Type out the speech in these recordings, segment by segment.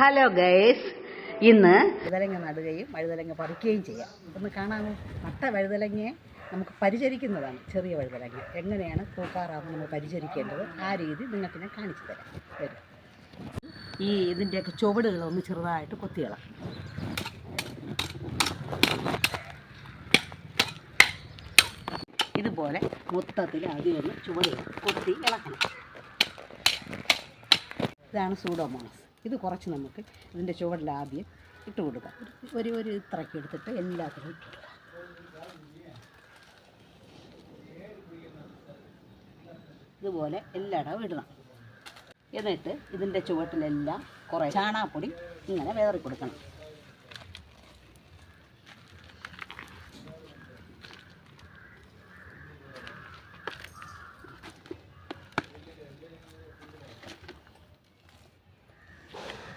Hello guys ഇന്ന് വഴുതലങ്ങ നടുകയും വഴുതലങ്ങ പറിക്കുകയും ചെയ്യാം. ഒന്ന് കാണാമോ? നട്ട വഴുതലങ്ങയെ നമുക്ക് പരിചരിക്കുന്നതാണ്. ചെറിയ വഴുതലങ്ങ എങ്ങനെയാണ് പൂക്കാറാകുമ്പോൾ നമ്മൾ പരിചരിക്കേണ്ടത്? ആ രീതി നിങ്ങൾക്ക് ഞാൻ കാണിച്ചു തരാം. വരും. ഈ ഇതിന്റെയൊക്കെ ചുവടുകളൊന്ന് ചെറുതായിട്ട് കൊത്തിയിളാം. ഇതുപോലെ മൊത്തത്തിൽ ഒന്ന് ചുവടുകൾ കൊത്തി ഇളക്കണം. ഇതാണ് സൂഡോമോണസ് ഇത് കുറച്ച് നമുക്ക് ഇതിന്റെ ചുവടിൽ ആദ്യം ഇട്ട് കൊടുക്കാം. ഒരു- ഒരു ഇത്രയ്ക്ക് എടുത്തിട്ട് എല്ലാത്തിനും ഇട്ട് കൊടുക്കാം. ഇതുപോലെ എല്ലായിടവും ഇടണം. എന്നിട്ട് ഇതിന്റെ ചുവട്ടിലെല്ലാം കുറേ ചാണാപ്പൊടി ഇങ്ങനെ വേറി കൊടുക്കണം.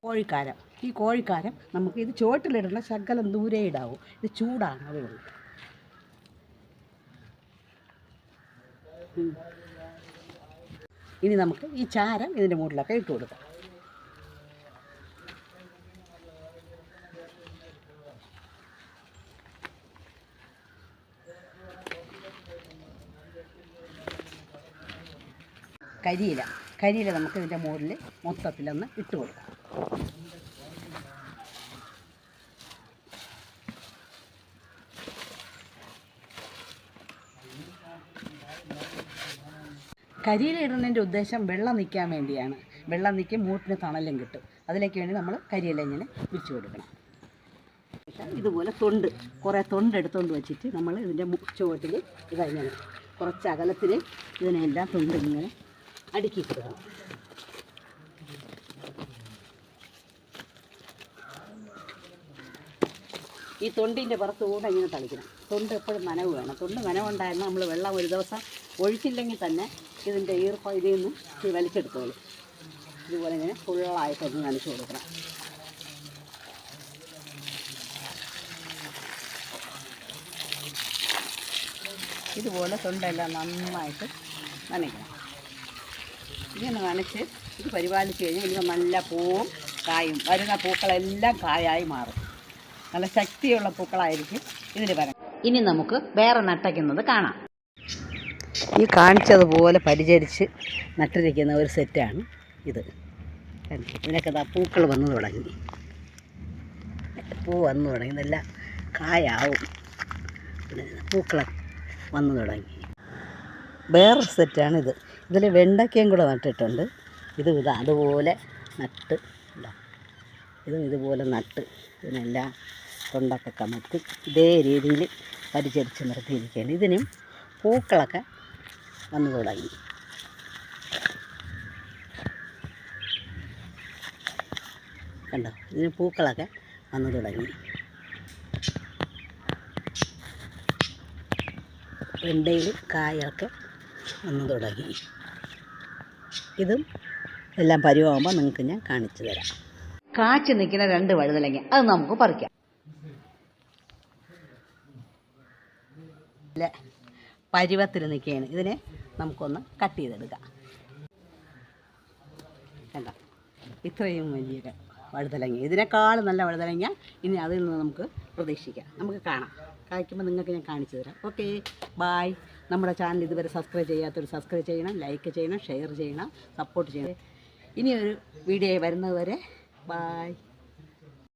കോഴിക്കാരം. ഈ കോഴിക്കാരം നമുക്ക് ഇത് ചുവട്ടിലിടണ ശകലം ദൂരെ ഇടാവൂ. ഇത് ചൂടാണ് അതുകൊണ്ട് ഉള്ളൂ. ഇനി നമുക്ക് ഈ ചാരം ഇതിന്റെ മുകളിലൊക്കെ ഇട്ട് കൊടുക്കാം. കരിയില. കരിയില നമുക്ക് ഇതിന്റെ മുകളിൽ മൊത്തത്തിലൊന്ന് ഇട്ട് കൊടുക്കാം. കരിയില ഇടുന്നതിന്റെ ഉദ്ദേശം വെള്ളം നിൽക്കാൻ വേണ്ടിയാണ്. വെള്ളം നിൽക്കും മൂട്ടിന് തണലും കിട്ടും. അതിലേക്ക് വേണ്ടി നമ്മൾ കരിയില വിരിച്ചു കൊടുക്കണം. ഇതുപോലെ തൊണ്ട് കുറേ തൊണ്ട് എടുത്തുകൊണ്ട് വെച്ചിട്ട് നമ്മൾ ഇതിന്റെ ചുവട്ടിൽ ഇതങ്ങനെ കുറച്ച് അകലത്തിൽ ഇതിനെല്ലാം തൊണ്ട് ഇങ്ങനെ അടുക്കി കൊടുക്കണം. ഈ തൊണ്ടിന്റെ പുറത്ത് കൂടെ ഇങ്ങനെ തളിക്കണം. തൊണ്ട് എപ്പോഴും നനവ് വേണം. തൊണ്ട് നനവുണ്ടായിരുന്നാൽ നമ്മൾ വെള്ളം ഒരു ദിവസം ഒഴിച്ചില്ലെങ്കിൽ തന്നെ ഇതിന്റെ ഈർപ്പം ഇതിൽ നിന്ന് വലിച്ചെടുത്തോളും. ഇതുപോലെ ഇങ്ങനെ ഫുള്ളായിട്ടൊന്ന് നനച്ചു കൊടുക്കണം. ഇതുപോലെ തൊണ്ടെല്ലാം നന്നായിട്ട് നനയ്ക്കണം. ഇങ്ങനെ നനച്ച് ഇത് പരിപാലിച്ച് കഴിഞ്ഞാൽ ഇതിന് നല്ല പൂവും കായും. വരുന്ന പൂക്കളെല്ലാം കായായി മാറും. നല്ല ശക്തിയുള്ള പൂക്കളായിരിക്കും ഇതിന് വരാം ഇനി നമുക്ക് വേറെ നട്ടയ്ക്കുന്നത് കാണാം. ഈ കാണിച്ചതുപോലെ പരിചരിച്ച് നട്ടിരിക്കുന്ന ഒരു സെറ്റാണ് ഇത്? ഇതിനൊക്കെ പൂക്കൾ വന്നു തുടങ്ങി. പൂ വന്നു തുടങ്ങി. ഇതെല്ലാം കായാവും. പൂക്കളൊക്കെ വന്നു തുടങ്ങി. വേറൊരു സെറ്റാണിത്. ഇതിൽ വെണ്ടയ്ക്കയും കൂടെ നട്ടിട്ടുണ്ട്. ഇത് ഇത് അതുപോലെ നട്ട് ഇതാ. ഇതും ഇതുപോലെ നട്ട് ഇതിനെല്ലാം തൊണ്ടൊക്കെ കമത്തി ഇതേ രീതിയിൽ പരിചരിച്ച് നിർത്തിയിരിക്കുകയാണ്. ഇതിനും പൂക്കളൊക്കെ വന്നു തുടങ്ങി. കണ്ടോ? ഇതിന് പൂക്കളൊക്കെ വന്നു തുടങ്ങി. വെണ്ടയിൽ കായൊക്കെ വന്നു തുടങ്ങി. ഇതും എല്ലാം പരുവാകുമ്പോൾ നിങ്ങൾക്ക് ഞാൻ കാണിച്ചു തരാം. കാച്ചു നിൽക്കുന്ന രണ്ട് വഴുതലങ്ങ. അത് നമുക്ക് പറിക്കാം. പരുവത്തിൽ നിൽക്കുകയാണ്. ഇതിനെ നമുക്കൊന്ന് കട്ട് ചെയ്തെടുക്കാം. കണ്ട? ഇത്രയും വലിയ വഴുതലങ്ങ. ഇതിനേക്കാൾ നല്ല വഴുതലങ്ങ ഇനി അതിൽ നിന്ന് നമുക്ക് പ്രതീക്ഷിക്കാം. നമുക്ക് കാണാം. കായ്ക്കുമ്പോൾ നിങ്ങൾക്ക് ഞാൻ കാണിച്ചു തരാം. ഓക്കെ. ബായ് നമ്മുടെ ചാനൽ ഇതുവരെ സബ്സ്ക്രൈബ് ചെയ്യാത്തൊരു സബ്സ്ക്രൈബ് ചെയ്യണം ലൈക്ക് ചെയ്യണം ഷെയർ ചെയ്യണം സപ്പോർട്ട് ചെയ്യണം. ഇനി ഒരു വീഡിയോ വരുന്നത് വരെ ബായ്